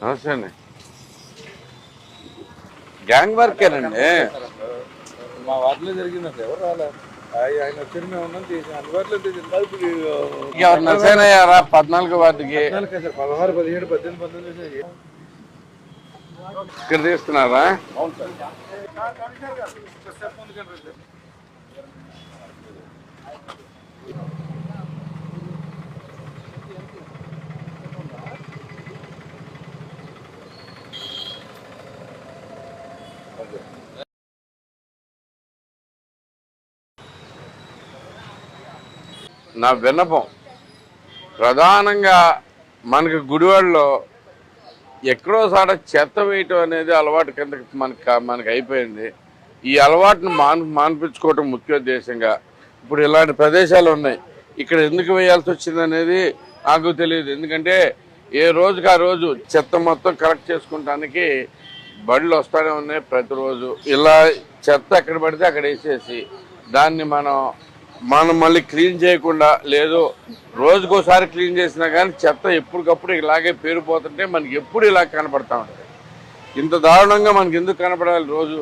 నమస్తే అండి గ్యాంగ్ వర్కేనండి. మా వార్డులో జరిగిందండి. ఎవరు రాలే? ఆయ- ఆయన మేము ఉన్నాం అందుబాటులో నర్సైనయ్యారా పద్నాలుగు సార్ పదహారు పదిహేడు పద్దెనిమిది పంతొమ్మిది ఇక్కడ తీస్తున్నారా? అవును సార్. నా విన్నపం. ప్రధానంగా మనకి గుడివాడలో ఎక్కడో చెత్త వేయటం అనేది అలవాటు కింద మనకి మనకి అయిపోయింది. ఈ అలవాటును మాన్ మాన్పించుకోవటం ముఖ్య ఉద్దేశంగా ఇప్పుడు ఇలాంటి ప్రదేశాలు ఉన్నాయి. ఇక్కడ ఎందుకు వేయాల్సి వచ్చింది అనేది నాకు తెలియదు. ఎందుకంటే ఏ రోజుకి ఆ రోజు చెత్త మొత్తం కలెక్ట్ చేసుకుంటానికి బళ్ళు వస్తూనే ఉన్నాయి ప్రతిరోజు. ఇలా చెత్త ఎక్కడ పడితే అక్కడ వేసేసి దాన్ని మనం మనం మళ్ళీ క్లీన్ చేయకుండా లేదు రోజుకోసారి క్లీన్ చేసినా కానీ చెత్త ఎప్పటికప్పుడు ఇలాగే పేరుపోతుంటే మనకి ఎప్పుడు ఇలా కనపడతా ఉంటుంది. ఇంత దారుణంగా మనకి ఎందుకు కనపడాలి రోజు?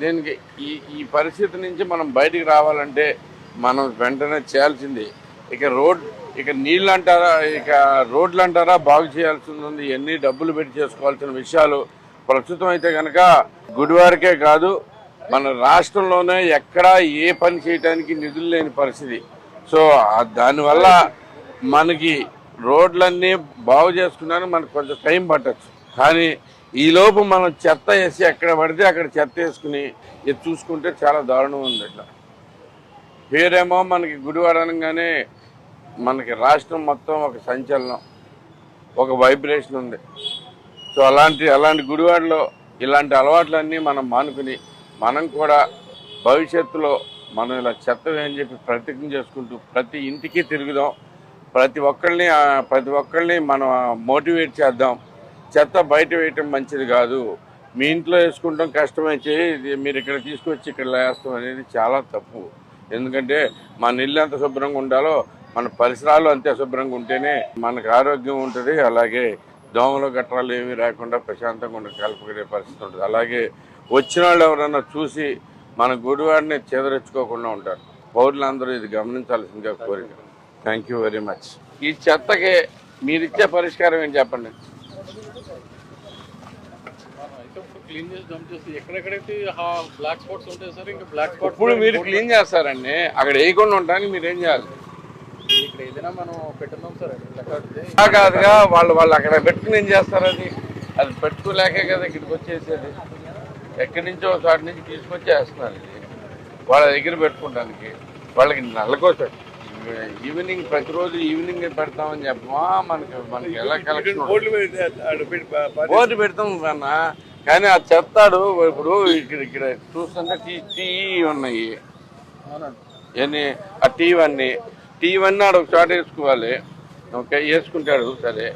దీనికి ఈ ఈ పరిస్థితి నుంచి మనం బయటికి రావాలంటే మనం వెంటనే చేయాల్సింది ఇక రోడ్ ఇక నీళ్ళు అంటారా ఇక రోడ్లు అంటారా బాగు చేయాల్సింది ఉంది. ఎన్ని డబ్బులు పెట్టి చేసుకోవాల్సిన విషయాలు ప్రస్తుతం అయితే కనుక గుడివారికే కాదు మన రాష్ట్రంలోనే ఎక్కడా ఏ పని చేయడానికి నిధులు లేని పరిస్థితి. సో దానివల్ల మనకి రోడ్లన్నీ బాగు చేసుకున్నాను మనకు కొంచెం టైం పట్టచ్చు. కానీ ఈలోపు మనం చెత్త వేసి ఎక్కడ పడితే అక్కడ చెత్త వేసుకుని ఇది చూసుకుంటే చాలా దారుణం ఉంది ఇట్లా పేరేమో మనకి గుడివాడ అనగానే మనకి రాష్ట్రం మొత్తం ఒక సంచలనం ఒక వైబ్రేషన్ ఉంది. సో అలాంటి అలాంటి గుడివాడలో ఇలాంటి అలవాట్లన్నీ మనం మానుకుని మనం కూడా భవిష్యత్తులో మనం ఇలా చెత్త అని చెప్పి ప్రతిజ్ఞ చేసుకుంటూ ప్రతి ఇంటికి తిరుగుదాం. ప్రతి ఒక్కరిని ప్రతి ఒక్కరిని మనం మోటివేట్ చేద్దాం. చెత్త బయట వేయటం మంచిది కాదు. మీ ఇంట్లో వేసుకుంటాం కష్టమైతే ఇది మీరు ఇక్కడ తీసుకొచ్చి ఇక్కడ వేస్తాం అనేది చాలా తప్పు. ఎందుకంటే మన ఇల్లు ఎంత శుభ్రంగా ఉండాలో మన పరిసరాలు అంతే శుభ్రంగా ఉంటేనే మనకు ఆరోగ్యం ఉంటుంది. అలాగే దోమలు గట్రాలు ఏమీ రాకుండా ప్రశాంతంగా ఉండే కలుపుకునే పరిస్థితి ఉంటుంది. అలాగే వచ్చిన వాళ్ళు ఎవరన్నా చూసి మన గుడివాడిని చెదరించుకోకుండా ఉంటారు. పౌరులందరూ ఇది గమనించాల్సిందిగా కోరిక. థ్యాంక్ యూ వెరీ మచ్ ఈ చెత్తకి మీరిచ్చే పరిష్కారం ఏంటి చెప్పండి? క్లీన్ చేసి చేసి ఎక్కడెక్కడైతే బ్లాక్ స్పాట్స్ ఉంటాయి సార్ ఇంకా బ్లాక్ స్పాట్స్ ఇప్పుడు మీరు క్లీన్ చేస్తారండి. అక్కడ వేయకుండా ఉండడానికి మీరు ఏం చేయాలి ఇక్కడ ఏదైనా మనం పెట్టున్నాం సార్ లెక్క అలా కాదుగా వాళ్ళు వాళ్ళు అక్కడ పెట్టుకుని ఏం చేస్తారు అది? అది పెట్టుకోలేకే కదా ఇక్కడికి వచ్చేసేది. ఎక్కడి నుంచో ఒక చోట నుంచి తీసుకొచ్చి వేస్తున్నారు ఇది. వాళ్ళ దగ్గర పెట్టుకోవడానికి. వాళ్ళకి నెలకోసం ఈవినింగ్ ప్రతిరోజు ఈవినింగ్ పెడతామని చెప్పమా? మనకి మనకి ఎలా కలెక్షన్ బోర్డు పెడతాం కన్నా కానీ అది చెప్తాడు ఇప్పుడు ఇక్కడ ఇక్కడ చూస్తుంటే టీ టీ ఉన్నాయి. ఆ టీవన్నీ టీవన్నీ ఆడ ఒక చోట వేసుకోవాలి. ఓకే వేసుకుంటాడు సరే.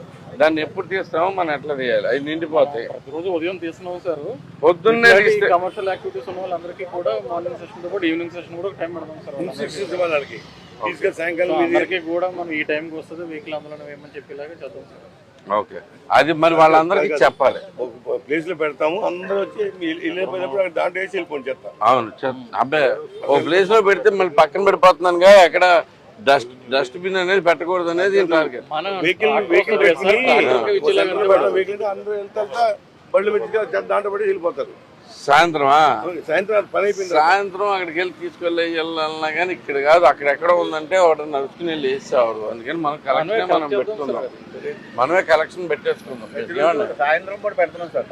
దాన్ని ఎప్పుడు తీస్తామో మనం ఎట్లా తీయాలి? అవి నిండిపోతాయి. ప్రతిరోజు ఉదయం తీస్తున్నాం సార్. పొద్దున్నే కమర్షియల్ యాక్టివిటీస్ ఉన్న వాళ్ళందరికీ కూడా మార్నింగ్ సెషన్తో పాటు ఈవినింగ్ సెషన్ కూడా టైం పెడతాం సార్. ఇన్స్ట్రక్షన్స్ వాళ్ళకి. తీసుకెళ్ళి సాయంకాలం అందరికీ కూడా మనం ఈ టైంకి వస్తుంది వెహికల్ అందులో వేయమని చెప్పేలాగా సార్. ఓకే. అది మరి వాళ్ళందరికీ చెప్పాలి. ప్లేస్లో పెడతాము. అందరూ వచ్చి దాంట్లో వేసి అవును అబ్బాయి ఓ ప్లేస్లో పెడితే మళ్ళీ పక్కన పెడిపోతున్నానుగా ఎక్కడ డస్ట్ డస్ట్బిన్ అనేది పెట్టకూడదు అనేది టార్గెట్. బళ్ళు పెట్టి దాంట్లో పడి వెళ్ళిపోతారు. సాయంత్రమా? సాయంత్రం అది పని అయిపోయింది. సాయంత్రం అక్కడికి వెళ్ళి తీసుకెళ్ళి వెళ్ళాలన్నా కానీ ఇక్కడ కాదు అక్కడ ఎక్కడ ఉందంటే వాడు నడుచుకుని వెళ్ళి వేసేవాడు అందుకని మనం కలెక్షన్ మనం పెట్టుకుందాం. మనమే కలెక్షన్ పెట్టేసుకుందాం? సాయంత్రం కూడా పెడుతున్నాం సార్.